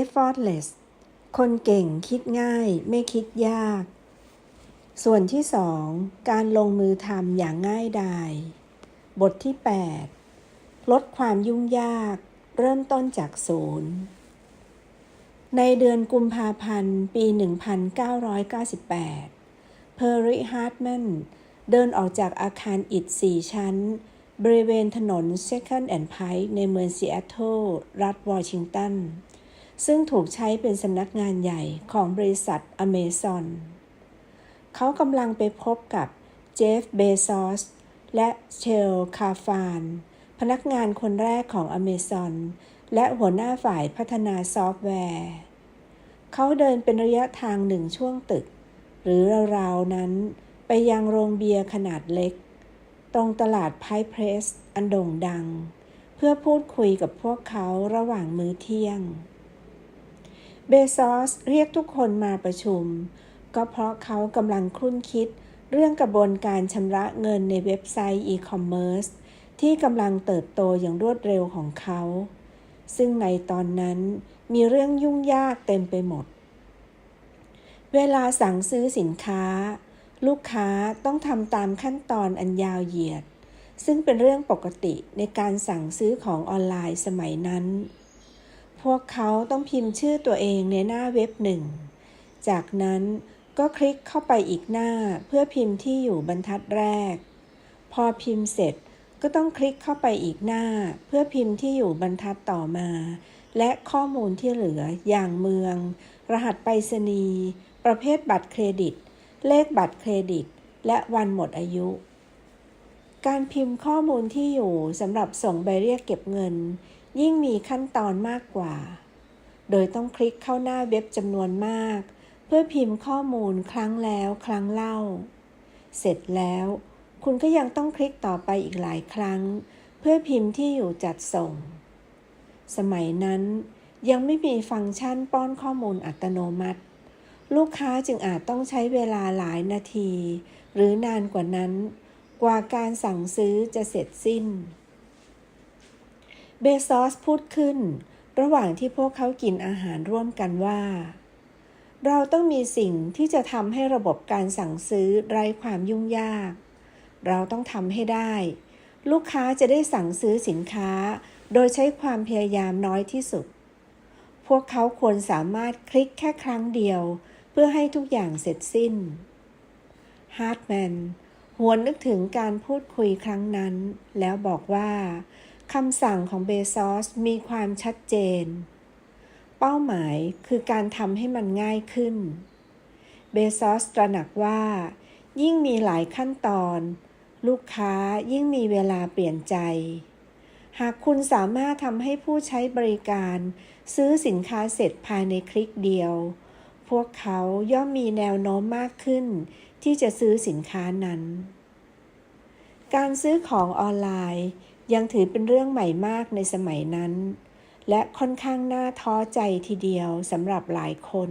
effortless คนเก่งคิดง่ายไม่คิดยาก ส่วนที่สองการลงมือทำอย่างง่ายดาย บทที่ 8 ลดความยุ่งยาก เริ่มต้นจากศูนย์ ในเดือนกุมภาพันธ์ ปี 1998 เพอร์ริฮาร์ดแมนเดินออกจากอาคารอิฐสี่ชั้น บริเวณถนน Second and Pike ในเมืองซีแอตเทิลรัฐวอชิงตัน ซึ่งถูกใช้เป็นสำนักงานใหญ่ของบริษัทอเมซอน เขากำลังไปพบกับเจฟ เบซอส และเชล คาฟาน พนักงานคนแรกของอเมซอน และหัวหน้าฝ่ายพัฒนาซอฟต์แวร์ เขาเดินเป็นระยะทางหนึ่งช่วงตึก หรือราวๆนั้นไปยังโรงเบียร์ขนาดเล็ก ตรงตลาดไพเพรส อันโด่งดัง เพื่อพูดคุยกับพวกเขาระหว่างมื้อเที่ยง เบซอสเรียกทุกคนมาประชุม ก็เพราะเขากำลังครุ่นคิด เรื่องกระบวนการชำระเงินในเว็บไซต์อีคอมเมิร์ซที่กำลังเติบโตอย่างรวดเร็วของเขา ซึ่งในตอนนั้นมีเรื่องยุ่งยากเต็มไปหมด เวลาสั่งซื้อสินค้า ลูกค้าต้องทำตามขั้นตอนอันยาวเหยียด ซึ่งเป็นเรื่องปกติในการสั่งซื้อของออนไลน์สมัยนั้น วกเขาต้องพิมพ์ชื่อตัวเองในหน้าเว็บหนึ่ง จากนั้นก็คลิกเข้าไปอีกหน้าเพื่อพิมพ์ที่อยู่บรรทัดแรก พอพิมพ์เสร็จก็ต้องคลิกเข้าไปอีกหน้า เพื่อพิมพ์ที่อยู่บรรทัดต่อมา และข้อมูลที่เหลืออย่างเมือง รหัสไปรษณีย์ประเภทบัตรเครดิต เลขบัตรเครดิต และวันหมดอายุ การพิมพ์ข้อมูลที่อยู่สำหรับส่งใบเรียกเก็บเงิน ยิ่งมีขั้นตอนมากกว่า โดยต้องคลิกเข้าหน้าเว็บจำนวนมาก เพื่อพิมพ์ข้อมูลครั้งแล้วครั้งเล่า เสร็จแล้ว คุณก็ยังต้องคลิกต่อไปอีกหลายครั้ง เพื่อพิมพ์ที่อยู่จัดส่ง สมัยนั้นยังไม่มีฟังก์ชันป้อนข้อมูลอัตโนมัติ ลูกค้าจึงอาจต้องใช้เวลาหลายนาที หรือนานกว่านั้น กว่าการสั่งซื้อจะเสร็จสิ้น เบซอสพูดขึ้น ระหว่างที่พวกเขากินอาหารร่วมกันว่า เราต้องมีสิ่งที่จะทำให้ระบบการสั่งซื้อไร้ความยุ่งยาก เราต้องทำให้ได้ ลูกค้าจะได้สั่งซื้อสินค้า โดยใช้ความพยายามน้อยที่สุด พวกเขาควรสามารถคลิกแค่ครั้งเดียว เพื่อให้ทุกอย่างเสร็จสิ้นฮาร์ดแมนหวนนึกถึงการพูดคุยครั้งนั้น แล้วบอกว่า คำสั่งของเบซอสมีความชัดเจน เป้าหมายคือการทำให้มันง่ายขึ้น เบซอสตระหนักว่า ยิ่งมีหลายขั้นตอน ลูกค้ายิ่งมีเวลาเปลี่ยนใจ หากคุณสามารถทำให้ผู้ใช้บริการ ซื้อสินค้าเสร็จภายในคลิกเดียว พวกเขาย่อมมีแนวโน้มมากขึ้น ที่จะซื้อสินค้านั้น การซื้อของออนไลน์ ยังถือเป็นเรื่องใหม่มากในสมัยนั้น และค่อนข้างน่าท้อใจทีเดียวสำหรับหลายคน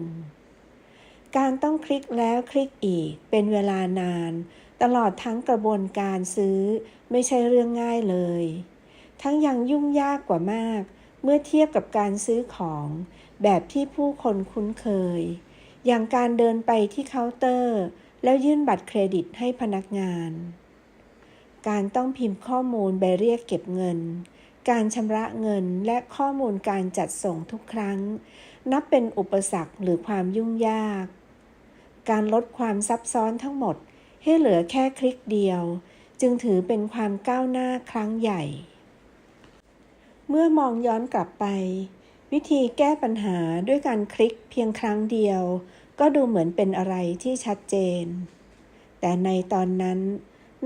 การต้องคลิกแล้วคลิกอีกเป็นเวลานาน ตลอดทั้งกระบวนการซื้อไม่ใช่เรื่องง่ายเลย ทั้งยังยุ่งยากกว่ามาก เมื่อเทียบกับการซื้อของแบบที่ผู้คนคุ้นเคย อย่างการเดินไปที่เคาน์เตอร์ แล้วยื่นบัตรเครดิตให้พนักงาน การต้องพิมพ์ข้อมูลใบเรียกเก็บเงิน การชำระเงินและข้อมูลการจัดส่งทุกครั้ง นับเป็นอุปสรรคหรือความยุ่งยาก การลดความซับซ้อนทั้งหมดให้เหลือแค่คลิกเดียว จึงถือเป็นความก้าวหน้าครั้งใหญ่ เมื่อมองย้อนกลับไป วิธีแก้ปัญหาด้วยการคลิกเพียงครั้งเดียว ก็ดูเหมือนเป็นอะไรที่ชัดเจน แต่ในตอนนั้น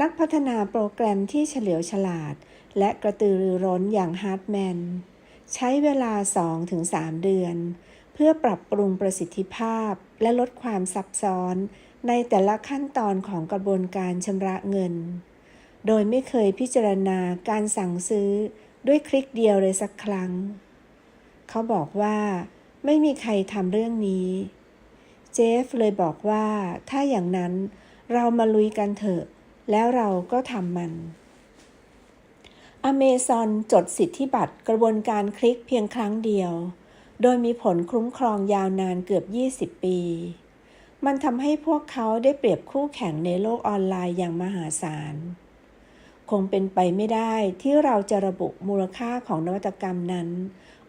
นักพัฒนาโปรแกรมที่เฉลียวฉลาด และกระตือรือร้นอย่างฮาร์ดแมน ใช้เวลา 2-3 เดือน เพื่อปรับปรุงประสิทธิภาพ และลดความซับซ้อน ในแต่ละขั้นตอนของกระบวนการชำระเงิน โดยไม่เคยพิจารณาการสั่งซื้อด้วยคลิกเดียวเลยสักครั้ง เขาบอกว่า ไม่มีใครทำเรื่องนี้ เจฟเลยบอกว่าถ้าอย่างนั้นเรามาลุยกันเถอะ แล้วเราก็ทำมันอเมซอนจดสิทธิบัตรกระบวนการคลิกเพียงครั้งเดียว โดยมีผลคุ้มครองยาวนานเกือบ 20 ปี มันทำให้พวกเขาได้เปรียบคู่แข่งในโลกออนไลน์อย่างมหาศาล คงเป็นไปไม่ได้ที่เราจะระบุมูลค่าของนวัตกรรมนั้น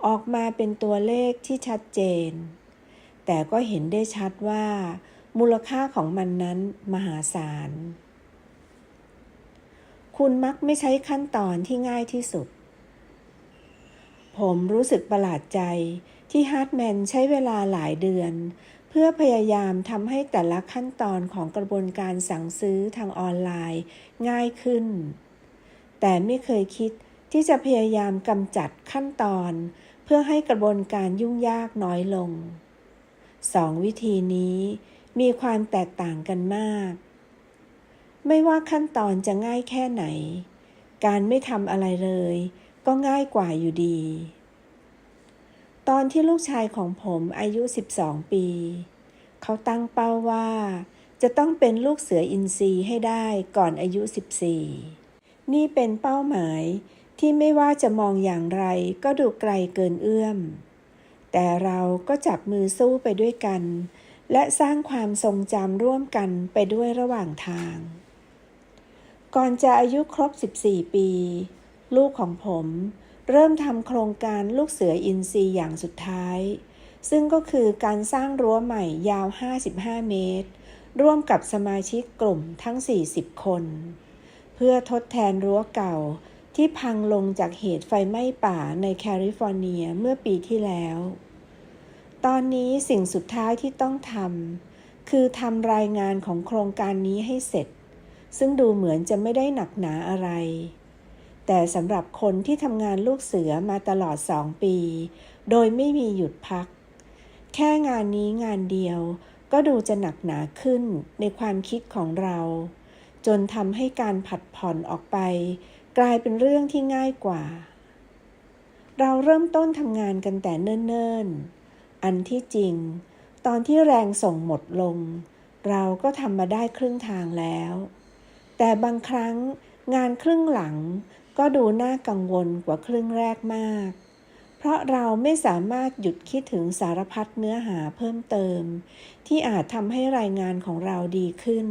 ออกมาเป็นตัวเลขที่ชัดเจน แต่ก็เห็นได้ชัดว่า มูลค่าของมันนั้นมหาศาล คุณมักไม่ใช้ขั้นตอนที่ง่ายที่สุด ผมรู้สึกประหลาดใจที่ฮาร์ดแมนใช้เวลาหลายเดือน เพื่อพยายามทำให้แต่ละขั้นตอนของกระบวนการสั่งซื้อทางออนไลน์ง่ายขึ้น แต่ไม่เคยคิดที่จะพยายามกำจัดขั้นตอน เพื่อให้กระบวนการยุ่งยากน้อยลงสองวิธีนี้มีความแตกต่างกันมาก ไม่ว่าขั้นตอนจะง่ายแค่ไหน การไม่ทำอะไรเลย ก็ง่ายกว่าอยู่ดี ตอนที่ลูกชายของผมอายุ 12 ปี เขาตั้งเป้าว่า จะต้องเป็นลูกเสืออินทรีให้ได้ก่อนอายุ 14 นี่เป็นเป้าหมายที่ไม่ว่าจะมองอย่างไรก็ดูไกลเกินเอื้อม แต่เราก็จับมือสู้ไปด้วยกัน และสร้างความทรงจำร่วมกันไปด้วยระหว่างทาง ก่อนจะอายุครบ 14 ปี ลูกของผม เริ่มทำโครงการลูกเสืออินทรีย์อย่างสุดท้าย ซึ่งก็คือการสร้างรั้วใหม่ยาว 55 เมตร ร่วมกับสมาชิกกลุ่มทั้ง 40 คน เพื่อทดแทนรั้วเก่าที่พังลงจากเหตุไฟไหม้ป่าในแคลิฟอร์เนียเมื่อปีที่แล้ว ตอนนี้สิ่งสุดท้ายที่ต้องทำคือทำรายงานของโครงการนี้ให้เสร็จ ซึ่งดูเหมือนจะไม่ได้หนักหนาอะไร แต่สำหรับคนที่ทำงานลูกเสือมาตลอดสองปี โดยไม่มีหยุดพัก แค่งานนี้งานเดียว ก็ดูจะหนักหนาขึ้นในความคิดของเรา จนทำให้การผัดผ่อนออกไป กลายเป็นเรื่องที่ง่ายกว่า เราเริ่มต้นทำงานกันแต่เนิ่นๆ อันที่จริง ตอนที่แรงส่งหมดลงเราก็ทำมาได้ครึ่งทางแล้ว แต่บางครั้งงานครึ่งหลังก็ดูน่ากังวลกว่าครึ่งแรกมาก เพราะเราไม่สามารถหยุดคิดถึงสารพัดเนื้อหาเพิ่มเติม ที่อาจทำให้รายงานของเราดีขึ้น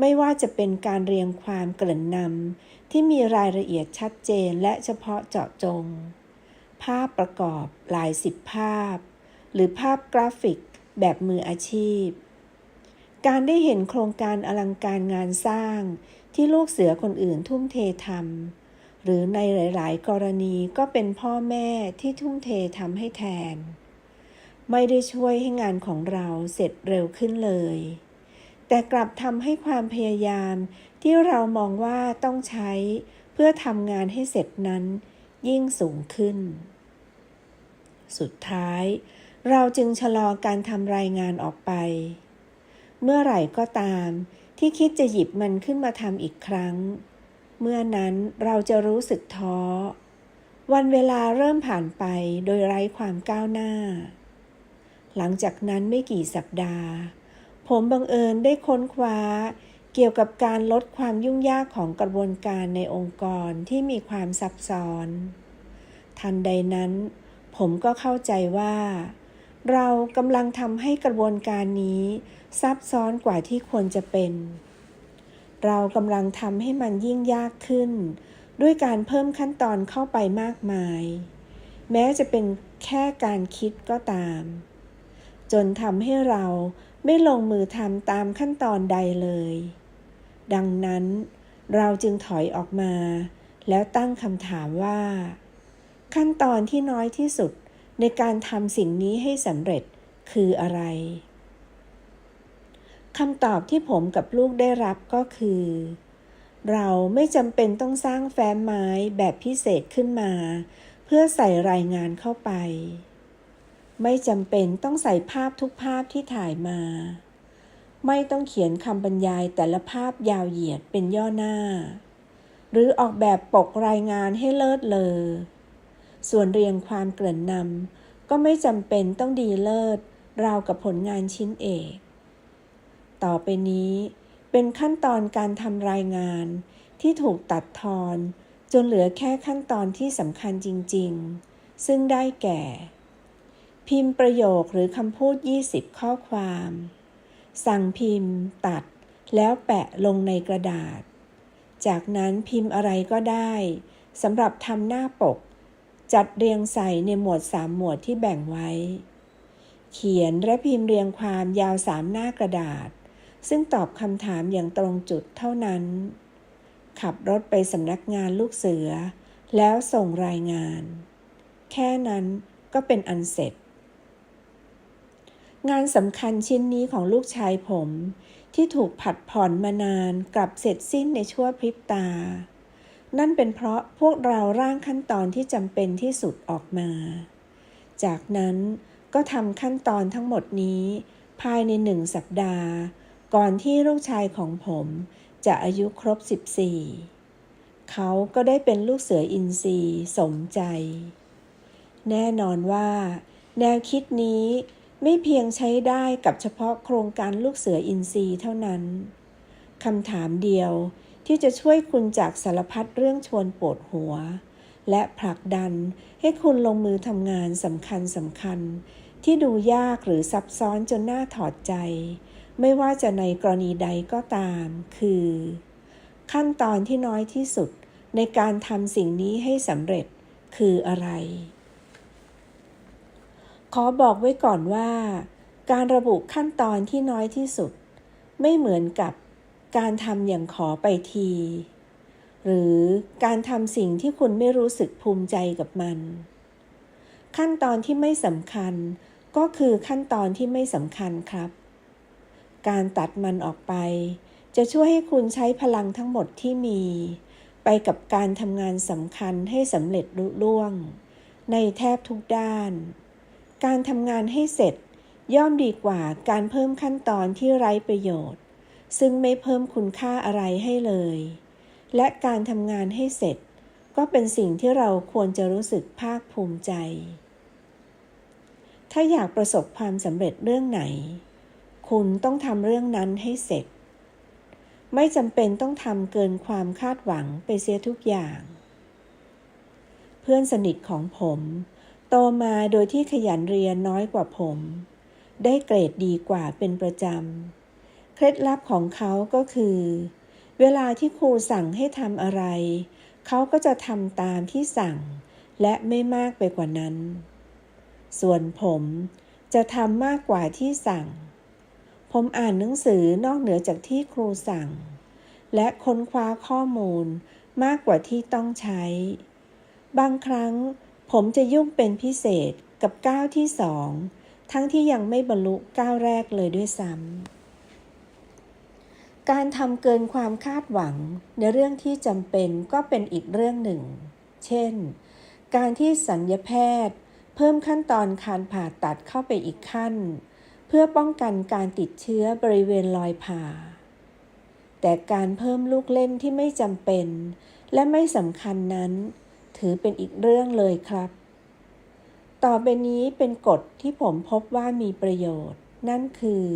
ไม่ว่าจะเป็นการเรียงความเกริ่นนำที่มีรายละเอียดชัดเจนและเฉพาะเจาะจง ภาพประกอบหลายสิบภาพ หรือภาพกราฟิกแบบมืออาชีพ การได้เห็นโครงการอลังการงานสร้าง ที่ลูกเสือคนอื่นทุ่มเททำหรือในหลาย ๆ กรณีก็เป็นพ่อแม่ที่ทุ่มเททำให้แทน ไม่ได้ช่วยให้งานของเราเสร็จเร็วขึ้นเลย แต่กลับทำให้ความพยายามที่เรามองว่าต้องใช้ เพื่อทำงานให้เสร็จนั้น ยิ่งสูงขึ้น สุดท้าย เราจึงชะลอการทำรายงานออกไป เมื่อไหร่ก็ตาม ที่คิดจะหยิบมันขึ้นมาทำอีกครั้ง เมื่อนั้นเราจะรู้สึกท้อ วันเวลาเริ่มผ่านไปโดยไร้ความก้าวหน้า หลังจากนั้นไม่กี่สัปดาห์ ผมบังเอิญได้ค้นคว้าเกี่ยวกับการลดความยุ่งยากของกระบวนการในองค์กรที่มีความซับซ้อน ทันใดนั้น ผมก็เข้าใจว่า เรากำลังทำให้กระบวนการนี้ ซับซ้อนกว่าที่ควรจะเป็น เรากำลังทำให้มันยิ่งยากขึ้น ด้วยการเพิ่มขั้นตอนเข้าไปมากมาย แม้จะเป็นแค่การคิดก็ตาม จนทำให้เราไม่ลงมือทำตามขั้นตอนใดเลย ดังนั้นเราจึงถอยออกมา แล้วตั้งคำถามว่า ขั้นตอนที่น้อยที่สุด ในการทำสิ่งนี้ให้สำเร็จคืออะไรคำตอบที่ผมกับลูกได้รับก็คือ เราไม่จำเป็นต้องสร้างแฟ้มไม้แบบพิเศษขึ้นมา เพื่อใส่รายงานเข้าไป ไม่จำเป็นต้องใส่ภาพทุกภาพที่ถ่ายมา ไม่ต้องเขียนคำบรรยายแต่ละภาพยาวเหยียดเป็นย่อหน้า หรือออกแบบปกรายงานให้เลิศเลอ ส่วนเรียงความเกริ่นนำก็ไม่จำเป็นต้องดีเลิศ ราวกับผลงานชิ้นเอก ต่อไปนี้เป็นขั้นตอนการทำรายงานที่ถูกตัดทอน จนเหลือแค่ขั้นตอนที่สำคัญจริง ๆ ซึ่งได้แก่ พิมพ์ประโยคหรือคำพูด 20 ข้อความ สั่งพิมพ์ ตัด แล้วแปะลงในกระดาษ จากนั้นพิมพ์อะไรก็ได้สำหรับทำหน้าปก จัดเรียงใส่ในหมวดสามหมวดที่แบ่งไว้ เขียนและพิมพ์เรียงความยาวสามหน้ากระดาษ ซึ่งตอบคำถามอย่างตรงจุดเท่านั้น ขับรถไปสำนักงานลูกเสือ แล้วส่งรายงาน แค่นั้นก็เป็นอันเสร็จ งานสำคัญชิ้นนี้ของลูกชายผมที่ถูกผัดผ่อนมานานกลับเสร็จสิ้นในชั่วพริบตา นั่นเป็นเพราะพวกเราร่างขั้นตอนที่จำเป็นที่สุดออกมา จากนั้นก็ทำขั้นตอนทั้งหมดนี้ ภายในหนึ่งสัปดาห์ ก่อนที่ลูกชายของผมจะอายุครบ 14 เขาก็ได้เป็นลูกเสืออินทรีสมใจ แน่นอนว่า แนวคิดนี้ไม่เพียงใช้ได้กับเฉพาะโครงการลูกเสืออินทรีเท่านั้นคำถามเดียว ที่จะช่วยคุณจากสารพัดเรื่องชวนปวดหัว และผลักดันให้คุณลงมือทำงานสำคัญสำคัญ ที่ดูยากหรือซับซ้อนจนน่าถอดใจ ไม่ว่าจะในกรณีใดก็ตาม คือ ขั้นตอนที่น้อยที่สุดในการทำสิ่งนี้ให้สำเร็จคืออะไร ขอบอกไว้ก่อนว่า การระบุขั้นตอนที่น้อยที่สุด ไม่เหมือนกับ การทำอย่างขอไปที หรือการทำสิ่งที่คุณไม่รู้สึกภูมิใจกับมัน ขั้นตอนที่ไม่สำคัญก็คือขั้นตอนที่ไม่สำคัญครับ การตัดมันออกไป จะช่วยให้คุณใช้พลังทั้งหมดที่มี ไปกับการทำงานสำคัญให้สำเร็จลุล่วง ในแทบทุกด้าน การทำงานให้เสร็จย่อมดีกว่าการเพิ่มขั้นตอนที่ไร้ประโยชน์ ซึ่งไม่เพิ่มคุณค่าอะไรให้เลย และการทำงานให้เสร็จ ก็เป็นสิ่งที่เราควรจะรู้สึกภาคภูมิใจ ถ้าอยากประสบความสำเร็จเรื่องไหน คุณต้องทำเรื่องนั้นให้เสร็จ ไม่จำเป็นต้องทำเกินความคาดหวังไปเสียทุกอย่าง เพื่อนสนิทของผม โตมาโดยที่ขยันเรียนน้อยกว่าผม ได้เกรดดีกว่าเป็นประจำ เคล็ดลับของเขาก็คือ เวลาที่ครูสั่งให้ทำอะไร เขาก็จะทำตามที่สั่ง และไม่มากไปกว่านั้น ส่วนผมจะทำมากกว่าที่สั่ง ผมอ่านหนังสือนอกเหนือจากที่ครูสั่ง และค้นคว้าข้อมูลมากกว่าที่ต้องใช้ บางครั้งผมจะยุ่งเป็นพิเศษกับก้าวที่สองทั้งที่ยังไม่บรรลุก้าวแรกเลยด้วยซ้ำ การทำเกินความคาดหวังในเรื่องที่จำเป็นก็เป็นอีกเรื่องหนึ่ง เช่น การที่สัญญแพทย์ เพิ่มขั้นตอนการผ่าตัดเข้าไปอีกขั้น เพื่อป้องกันการติดเชื้อบริเวณรอยผ่า แต่การเพิ่มลูกเล่นที่ไม่จำเป็น และไม่สำคัญนั้น ถือเป็นอีกเรื่องเลยครับ ต่อไปนี้เป็นกฎที่ผมพบว่ามีประโยชน์ นั่นคือ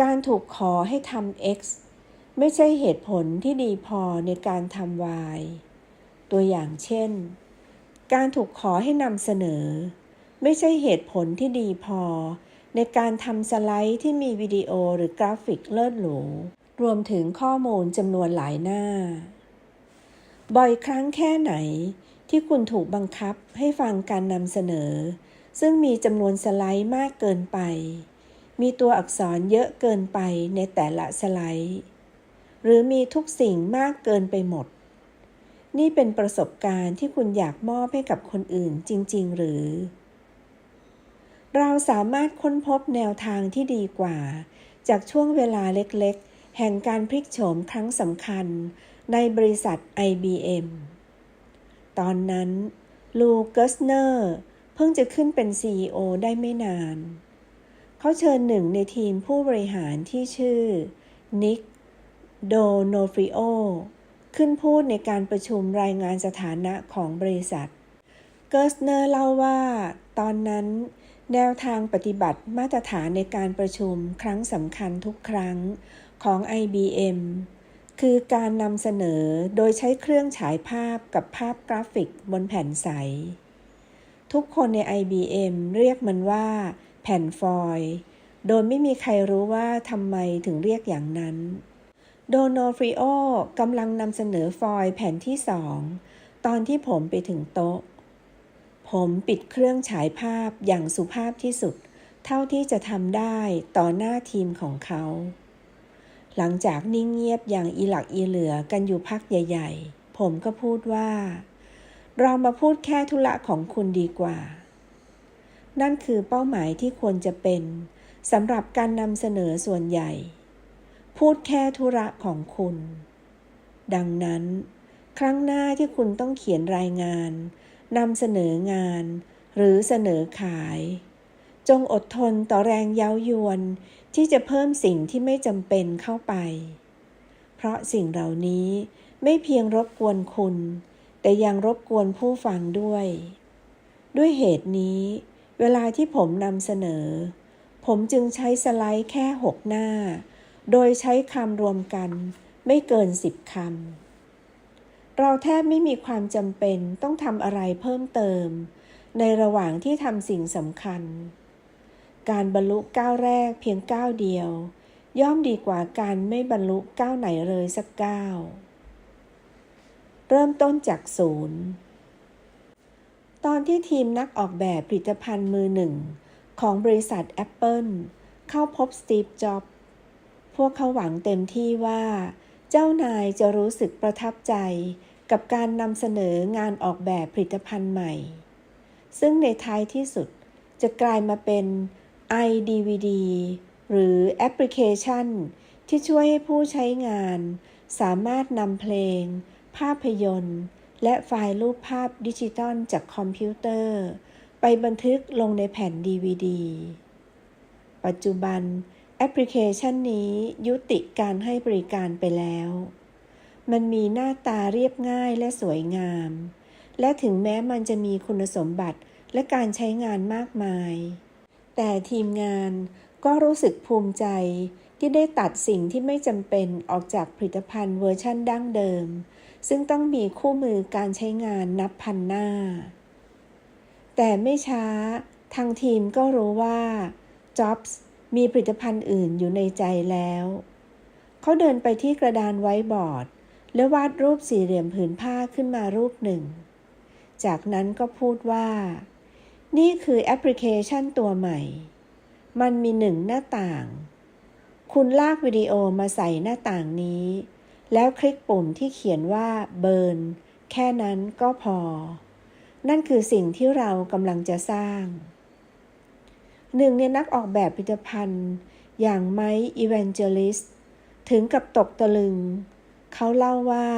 การถูกขอให้ทำ X ไม่ใช่เหตุผลที่ดีพอในการทำ Y ตัวอย่างเช่น การถูกขอให้นำเสนอ ไม่ใช่เหตุผลที่ดีพอ ในการทำสไลด์ที่มีวิดีโอหรือกราฟิกเลิศหรู รวมถึงข้อมูลจำนวนหลายหน้า บ่อยครั้งแค่ไหนที่คุณถูกบังคับให้ฟังการนำเสนอ ซึ่งมีจำนวนสไลด์มากเกินไป มีตัวอักษรเยอะเกินไปในแต่ละสไลด์ หรือมีทุกสิ่งมากเกินไปหมด นี่เป็นประสบการณ์ที่คุณอยากมอบให้กับคนอื่นจริง ๆ หรือ เราสามารถค้นพบแนวทางที่ดีกว่า จากช่วงเวลาเล็กๆ แห่งการพลิกโฉมครั้งสำคัญในบริษัท IBM ตอนนั้นลูเกสเนอร์ เพิ่งจะขึ้นเป็น CEO ได้ไม่นาน เขาเชิญหนึ่งในทีมผู้บริหารที่ชื่อ นิก โดโนฟริโอ ขึ้นพูดในการประชุมรายงานสถานะของบริษัท เกอร์สเนอร์เล่าว่า ตอนนั้น แนวทางปฏิบัติมาตรฐานในการประชุมครั้งสำคัญทุกครั้งของ IBM คือการนำเสนอโดยใช้เครื่องฉายภาพกับภาพกราฟิกบนแผ่นใส ทุกคนใน IBM เรียกมันว่า แผ่นฟอยล์โดยไม่มีใครรู้ว่าทำไมถึงเรียกอย่างนั้น โดโนฟริโอกำลังนำเสนอฟอยล์แผ่นที่สอง ตอนที่ผมไปถึงโต๊ะ ผมปิดเครื่องฉายภาพอย่างสุภาพที่สุด เท่าที่จะทำได้ต่อหน้าทีมของเขา หลังจากนิ่งเงียบอย่างอีหลักอีเหลือกันอยู่พักใหญ่ ๆ ผมก็พูดว่า เรามาพูดแค่ธุระของคุณดีกว่า นั่นคือเป้าหมายที่ควรจะเป็นสำหรับการนำเสนอส่วนใหญ่ พูดแค่ธุระของคุณ ดังนั้น ครั้งหน้าที่คุณต้องเขียนรายงานนำเสนองาน หรือเสนอขาย จงอดทนต่อแรงเย้ายวน ที่จะเพิ่มสิ่งที่ไม่จำเป็นเข้าไป เพราะสิ่งเหล่านี้ไม่เพียงรบกวนคุณ แต่ยังรบกวนผู้ฟังด้วย ด้วยเหตุนี้ เวลาที่ผมนำเสนอ ผมจึงใช้สไลด์แค่หกหน้า โดยใช้คำรวมกันไม่เกินสิบคำ เราแทบไม่มีความจำเป็นต้องทำอะไรเพิ่มเติม ในระหว่างที่ทำสิ่งสำคัญ การบรรลุก้าวแรกเพียงก้าวเดียว ย่อมดีกว่าการไม่บรรลุก้าวไหนเลยสักก้าว เริ่มต้นจากศูนย์ ตอนที่ทีมนักออกแบบผลิตภัณฑ์มือหนึ่ง ของบริษัท Apple เข้าพบสตีฟ จ็อบส์พวกเขาหวังเต็มที่ว่า เจ้านายจะรู้สึกประทับใจ กับการนำเสนองานออกแบบผลิตภัณฑ์ใหม่ ซึ่งในท้ายที่สุดจะกลายมาเป็น iDVD หรือแอปพลิเคชัน ที่ช่วยให้ผู้ใช้งาน สามารถนำเพลง ภาพยนตร์ และไฟล์รูปภาพดิจิตอลจากคอมพิวเตอร์ ไปบันทึกลงในแผ่น DVD ปัจจุบันแอปพลิเคชันนี้ยุติการให้บริการไปแล้ว มันมีหน้าตาเรียบง่ายและสวยงาม และถึงแม้มันจะมีคุณสมบัติและการใช้งานมากมาย แต่ทีมงานก็รู้สึกภูมิใจที่ได้ตัดสิ่งที่ไม่จำเป็นออกจากผลิตภัณฑ์เวอร์ชั่นดั้งเดิม ซึ่งต้องมีคู่มือการใช้งานนับพันหน้า แต่ไม่ช้าทางทีมก็รู้ว่า Jobs มีผลิตภัณฑ์อื่นอยู่ในใจแล้ว เขาเดินไปที่กระดานไว้บอร์ด และวาดรูปสี่เหลี่ยมผืนผ้าขึ้นมารูปหนึ่ง จากนั้นก็พูดว่า นี่คือแอปพลิเคชันตัวใหม่ มันมีหนึ่งหน้าต่าง คุณลากวิดีโอมาใส่หน้าต่างนี้ แล้วคลิกปุ่มที่เขียนว่าเบิร์นแค่นั้นก็พอ นั่นคือสิ่งที่เรากำลังจะสร้าง หนึ่งในนักออกแบบผลิตภัณฑ์ อย่างไมค์อีแวนเจลิสถึงกับตกตะลึง เขาเล่าว่า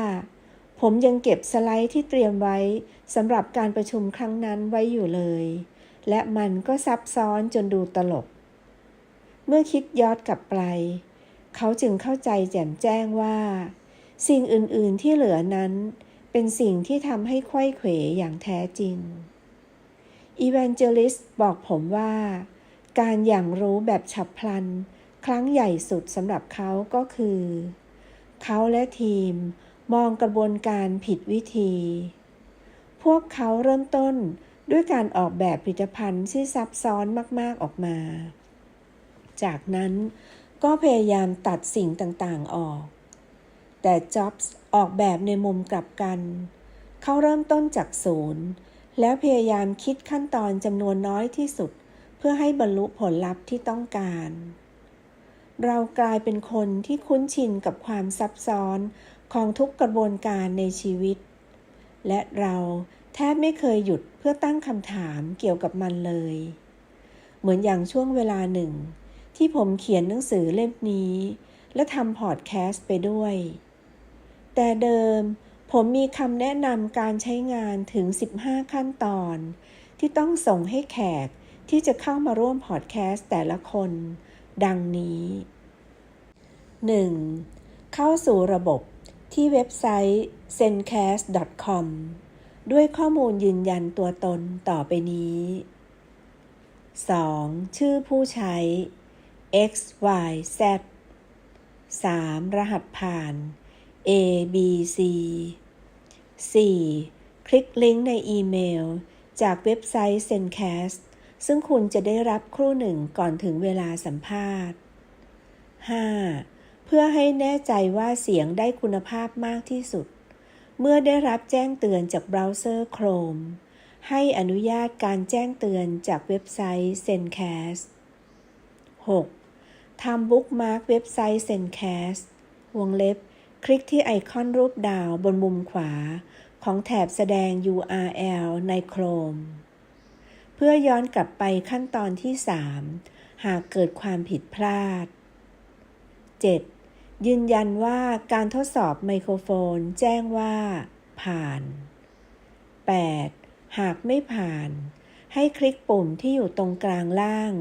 ผมยังเก็บสไลด์ที่เตรียมไว้สำหรับการประชุมครั้งนั้นไว้อยู่เลย และมันก็ซับซ้อนจนดูตลก เมื่อคิดย้อนกลับไป เขาจึงเข้าใจแจ่มแจ้งว่า สิ่งอื่น ๆ ที่เหลือนั้น เป็นสิ่งที่ทำให้ไข้เขวอย่างแท้จริง อีแวนเจลิสบอกผมว่า การอย่างรู้แบบฉับพลัน ครั้งใหญ่สุดสำหรับเขาก็คือ เขาและทีมมองกระบวนการผิดวิธี พวกเขาเริ่มต้นด้วยการออกแบบผลิตภัณฑ์ที่ซับซ้อนมาก ๆ ออกมา จากนั้นก็พยายามตัดสิ่งต่าง ๆ ออก แต่จ็อบส์ออกแบบในมุมกลับกัน เขาเริ่มต้นจากศูนย์ แล้วพยายามคิดขั้นตอนจำนวนน้อยที่สุด เพื่อให้บรรลุผลลัพธ์ที่ต้องการ เรากลายเป็นคนที่คุ้นชินกับความซับซ้อนของทุกกระบวนการในชีวิต และเราแทบไม่เคยหยุดเพื่อตั้งคำถามเกี่ยวกับมันเลย เหมือนอย่างช่วงเวลาหนึ่ง ที่ผมเขียนหนังสือเล่มนี้ และทำพอดแคสต์ไปด้วย แต่เดิมผมมีคำแนะนำการใช้งานถึง 15 ขั้นตอน ที่ต้องส่งให้แขกที่จะเข้ามาร่วมพอดแคสต์แต่ละคน ดังนี้ 1. เข้าสู่ระบบที่เว็บไซต์ zencast.com ด้วยข้อมูลยืนยันตัวตนต่อไปนี้ 2. ชื่อผู้ใช้ x y z 3. รหัสผ่าน a b c 4. คลิกลิงก์ในอีเมล จากเว็บไซต์ Zencast ซึ่งคุณจะได้รับครู่หนึ่งก่อนถึงเวลาสัมภาษณ์ 5. เพื่อให้แน่ใจว่าเสียงได้คุณภาพมากที่สุด เมื่อได้รับแจ้งเตือนจากเบราว์เซอร์ Chrome ให้อนุญาตการแจ้งเตือนจากเว็บไซต์ Zencast 6. ทำบุ๊กมาร์กเว็บไซต์ Zencast วงเล็บ คลิกที่ไอคอนรูปดาวบนมุมขวาของแถบแสดง URL ใน Chrome เพื่อย้อนกลับไปขั้นตอนที่ 3 หากเกิดความผิดพลาด 7. ยืนยันว่าการทดสอบไมโครโฟนแจ้งว่า ผ่าน 8. หากไม่ผ่าน ให้คลิกปุ่มที่อยู่ตรงกลางล่าง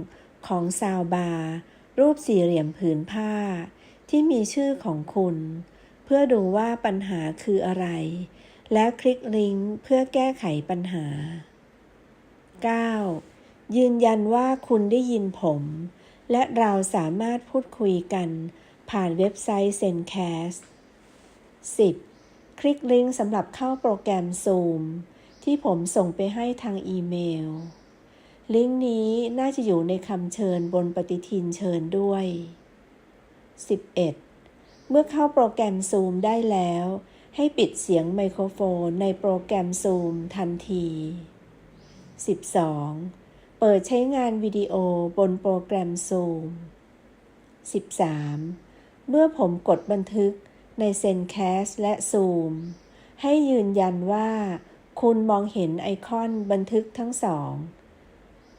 ของซาวบาร์รูปสี่เหลี่ยมผืนผ้า ที่มีชื่อของคุณ เพื่อดูว่าปัญหาคืออะไร และคลิกลิงก์เพื่อแก้ไขปัญหา 9. ยืนยันว่าคุณได้ยินผม และเราสามารถพูดคุยกัน ผ่านเว็บไซต์ Zencast 10. คลิกลิงก์สำหรับเข้าโปรแกรม Zoom ที่ผมส่งไปให้ทางอีเมล ลิงก์นี้น่าจะอยู่ในคำเชิญบนปฏิทินเชิญด้วย 11. เมื่อเข้าโปรแกรม Zoom ได้แล้ว ให้ปิดเสียงไมโครโฟนในโปรแกรม Zoom ทันที 12. เปิดใช้งานวิดีโอบนโปรแกรม Zoom 13. เมื่อผมกดบันทึกใน Zencast และ Zoom ให้ยืนยันว่า คุณมองเห็นไอคอนบันทึกทั้งสอง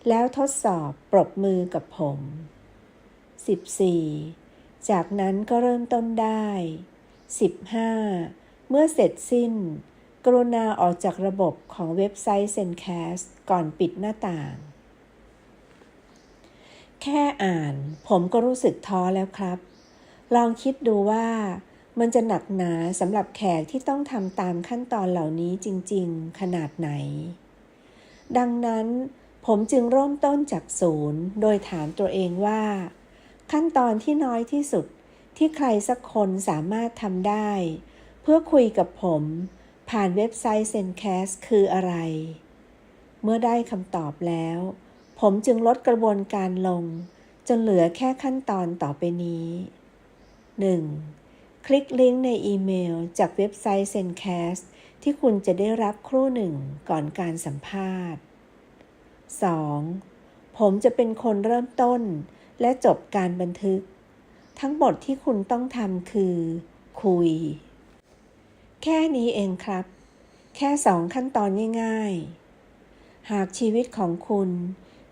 แล้วทดสอบปรบมือกับผม 14. จากนั้นก็เริ่มต้นได้ 15. เมื่อเสร็จสิ้น กรุณาออกจากระบบของเว็บไซต์ Zencast ก่อนปิดหน้าต่าง แค่อ่านผมก็รู้สึกท้อแล้วครับ ลองคิดดูว่ามันจะหนักหนาสำหรับแขกที่ต้องทำตามขั้นตอนเหล่านี้จริง ๆ ขนาดไหน ดังนั้นผมจึงเริ่มต้นจากศูนย์ โดยถามตัวเองว่า ขั้นตอนที่น้อยที่สุดที่ใครสักคนสามารถทำได้ เพื่อคุยกับผม ผ่านเว็บไซต์ Zencast คืออะไร เมื่อได้คำตอบแล้ว ผมจึงลดกระบวนการลง จนเหลือแค่ขั้นตอนต่อไปนี้ 1. คลิกลิงก์ในอีเมลจากเว็บไซต์ Zencast ที่คุณจะได้รับครู่หนึ่งก่อนการสัมภาษณ์ 2. ผมจะเป็นคนเริ่มต้น และจบการบันทึก ทั้งหมดที่คุณต้องทำคือ คุย แค่นี้เองครับ แค่สองขั้นตอนง่ายๆ หากชีวิตของคุณ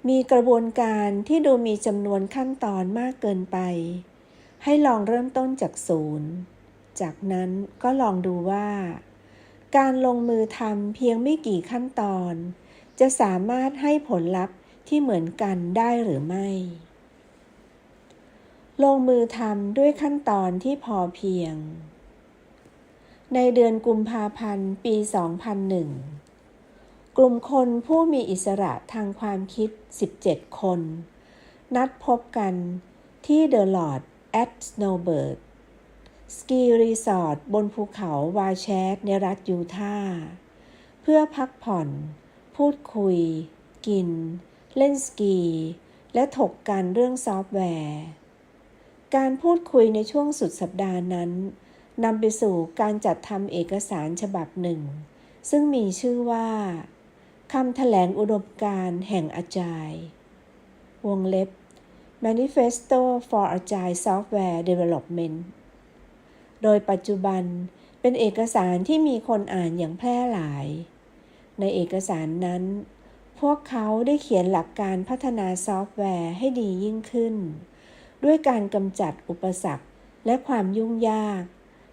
มีกระบวนการที่ดูมีจำนวนขั้นตอนมากเกินไป ให้ลองเริ่มต้นจากศูนย์ จากนั้นก็ลองดูว่า การลงมือทำเพียงไม่กี่ขั้นตอน จะสามารถให้ผลลัพธ์ที่เหมือนกันได้หรือไม่ ลงมือทำด้วยขั้นตอนที่พอเพียง ในเดือนกุมภาพันธ์ ปี 2001 กลุ่มคนผู้มีอิสระทางความคิด 17 คน นัดพบกันที่เดอะลอดแอตสโนเบิร์กสกีรีสอร์ทบนภูเขาวาแชดในรัฐยูทาห์เพื่อพักผ่อน พูดคุย กิน เล่นสกี และถกกันเรื่องซอฟต์แวร์ การพูดคุยในช่วงสุดสัปดาห์นั้นนำไปสู่การจัดทำเอกสารฉบับหนึ่ง ซึ่งมีชื่อว่าคำแถลงอุดมการแห่งอาจาย วงเล็บ Manifesto for Agile Software Development โดยปัจจุบันเป็นเอกสารที่มีคนอ่านอย่างแพร่หลาย ในเอกสารนั้น พวกเขาได้เขียนหลักการพัฒนาซอฟต์แวร์ให้ดียิ่งขึ้น ด้วยการกำจัดอุปสรรคและความยุ่งยาก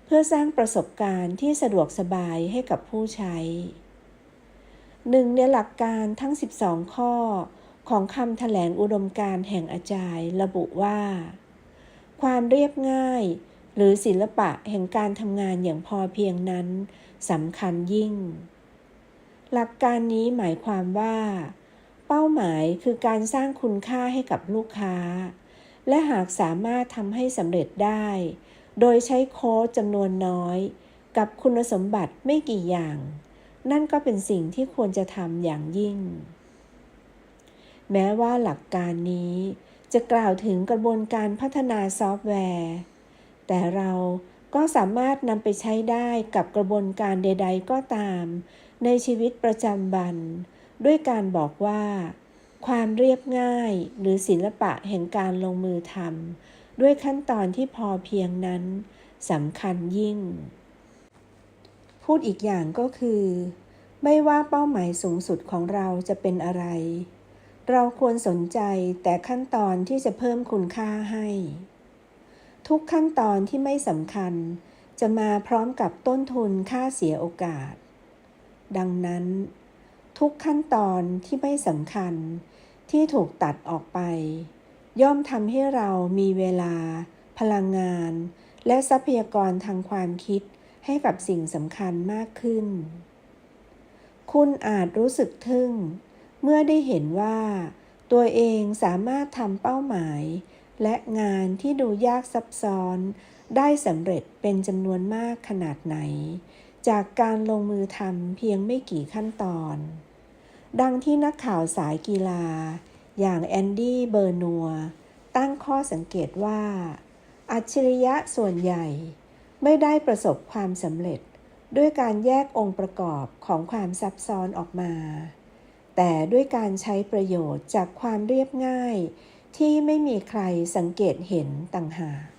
เพื่อสร้างประสบการณ์ที่สะดวกสบายให้กับผู้ใช้หนึ่งในหลักการทั้ง 12 ข้อของคำแถลงอุดมการแห่งอาจารย์ระบุว่า ความเรียบง่าย หรือศิลปะแห่งการทำงานอย่างพอเพียงนั้นสำคัญยิ่ง หลักการนี้หมายความว่า เป้าหมายคือการสร้างคุณค่าให้กับลูกค้า และหากสามารถทำให้สำเร็จได้ โดยใช้โค้ดจำนวนน้อย กับคุณสมบัติไม่กี่อย่าง นั่นก็เป็นสิ่งที่ควรจะทำอย่างยิ่ง แม้ว่าหลักการนี้จะกล่าวถึงกระบวนการพัฒนาซอฟต์แวร์ แต่เราก็สามารถนำไปใช้ได้กับกระบวนการใด ๆ ก็ตาม ในชีวิตประจำวัน ด้วยการบอกว่า ความเรียบง่ายหรือศิลปะแห่งการลงมือทำด้วยขั้นตอนที่พอเพียงนั้นสำคัญยิ่ง พูดอีกอย่างก็คือ ไม่ว่าเป้าหมายสูงสุดของเราจะเป็นอะไร เราควรสนใจแต่ขั้นตอนที่จะเพิ่มคุณค่าให้ ทุกขั้นตอนที่ไม่สำคัญ จะมาพร้อมกับต้นทุนค่าเสียโอกาส ดังนั้นทุกขั้นตอนที่ไม่สำคัญ ที่ถูกตัดออกไป ย่อมทำให้เรามีเวลา พลังงาน และทรัพยากรทางความคิดให้กับสิ่งสำคัญมากขึ้น คุณอาจรู้สึกทึ่ง เมื่อได้เห็นว่า ตัวเองสามารถทำเป้าหมาย และงานที่ดูยากซับซ้อน ได้สำเร็จเป็นจำนวนมากขนาดไหน จากการลงมือทำเพียงไม่กี่ขั้นตอน ดังที่นักข่าวสายกีฬา อย่างแอนดี้เบอร์นัว ตั้งข้อสังเกตว่า อัจฉริยะส่วนใหญ่ ไม่ได้ประสบความสำเร็จ ด้วยการแยกองค์ประกอบของความซับซ้อนออกมา แต่ด้วยการใช้ประโยชน์จากความเรียบง่าย ที่ไม่มีใครสังเกตเห็นต่างหาก